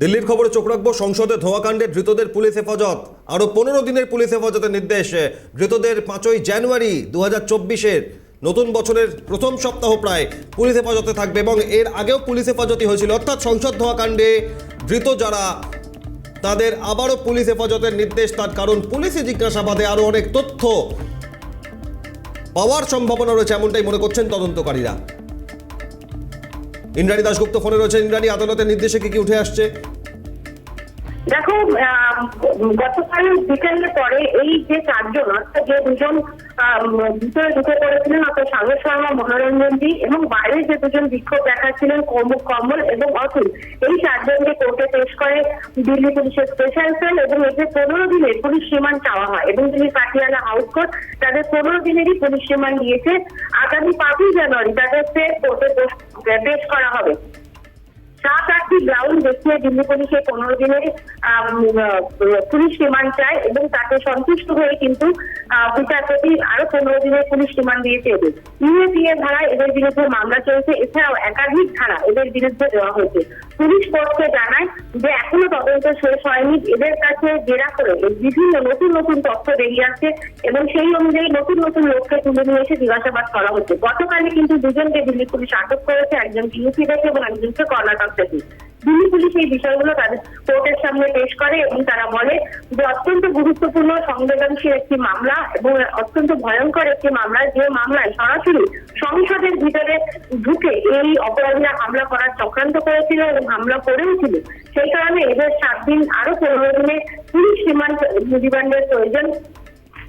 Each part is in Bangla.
দিল্লির খবরে চোখ রাখব, সংসদে ধোঁয়াকাণ্ডে ধৃতদের পুলিশ হেফাজত। আরও পনেরো দিনের পুলিশ হেফাজতের নির্দেশ। ধৃতদের পাঁচই জানুয়ারি দু হাজার চব্বিশের। নতুন বছরের প্রথম সপ্তাহ প্রায় পুলিশ হেফাজতে থাকবে এবং এর আগেও পুলিশ হেফাজতই হয়েছিল। অর্থাৎ সংসদ ধোঁয়াকাণ্ডে ধৃত যারা, তাদের আবারও পুলিশ হেফাজতের নির্দেশ, তার কারণ পুলিশি জিজ্ঞাসাবাদে আরও অনেক তথ্য পাওয়ার সম্ভাবনা রয়েছে, এমনটাই মনে করছেন তদন্তকারীরা। ইন্দ্রাণী দাশগুপ্ত ফোনে রয়েছে ইন্দ্রাণী আদালতের নির্দেশে কি কি উঠে আসছে? দেখো গতকাল বিকেলের পরে এই যে চারজন, অর্থাৎ যে দুজন ভিতরে ঢুকে পড়েছিলেন, অর্থাৎ সাগর শর্মা, মনোরঞ্জন মনোরঞ্জনজি এবং বাইরে যে দুজন বিক্ষোভ দেখাচ্ছিলেন কম- কমল এবং অতুল, এই চারজনকে কোর্টে পেশ করে দিল্লি পুলিশের স্পেশাল সেল এবং এতে পনেরো দিনের পুলিশ রিমান্ড চাওয়া হয় এবং তিনি পাটিয়ালা হাউস কোর্ট তাদের পনেরো দিনেরই পুলিশ রিমান্ড দিয়েছে। আগামী পাঁচই জানুয়ারি তাদেরকে কোর্টে পেশ করা হবে। সাত আটটি গ্রাউন্ড দেখিয়ে দিল্লি পুলিশের পনেরো দিনের পুলিশ রিমান্ড চায় এবং তাকে সন্তুষ্ট হয়ে কিন্তু বিচারপতি আরও পনেরো দিনের পুলিশ রিমান্ড দিয়েছে এদের। ইউএপিএ ধারায় এদের বিরুদ্ধে মামলা চলছে, এছাড়াও একাধিক ধারা এদের বিরুদ্ধে দেওয়া হয়েছে। পুলিশ কোর্টকে জানায় যে এখনও তদন্ত শেষ হয়নি। এদের কাছে জেরা করে বিভিন্ন নতুন নতুন তথ্য বেরিয়ে আসছে এবং সেই অনুযায়ী নতুন নতুন লোককে তুলে নিয়ে এসে জিজ্ঞাসাবাদ করা হচ্ছে। গতকালই কিন্তু দুজনকে দিল্লি পুলিশ আটক করেছে। একজনকে ইউপি থেকে এবং একজনকে কর্ণাটক থেকে দিল্লি পুলিশ এই বিষয়গুলো তাদের কোর্টের সামনে পেশ করে এবং তারা বলে যে অত্যন্ত গুরুত্বপূর্ণ, সংবেদনশীল একটি মামলা এবং অত্যন্ত ভয়ঙ্কর একটি মামলা। যে মামলায় সরাসরি ভিতরে ঢুকে এই অপরাধীরা হামলা করার চক্রান্ত করেছিল এবং হামলা করেওছিল সেই কারণে এদের সাত দিন আরও পনেরো দিনে পুলিশ রিমান্ড, রিমান্ডের প্রয়োজন।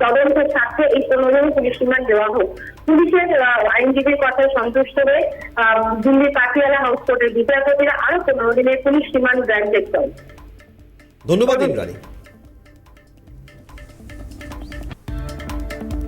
তদন্তের স্বার্থে এই পনেরো দিন পুলিশ রিমান্ড দেওয়া হোক। পুলিশের আইনজীবীর কথায় সন্তুষ্ট হয়ে দিল্লির পাটিয়ালা হাউস কোর্টের বিচারপতিরা আরও পনেরো দিনের পুলিশ রিমান্ড গ্র্যান্টেড করেন ধন্যবাদ ইন্দ্রাণী।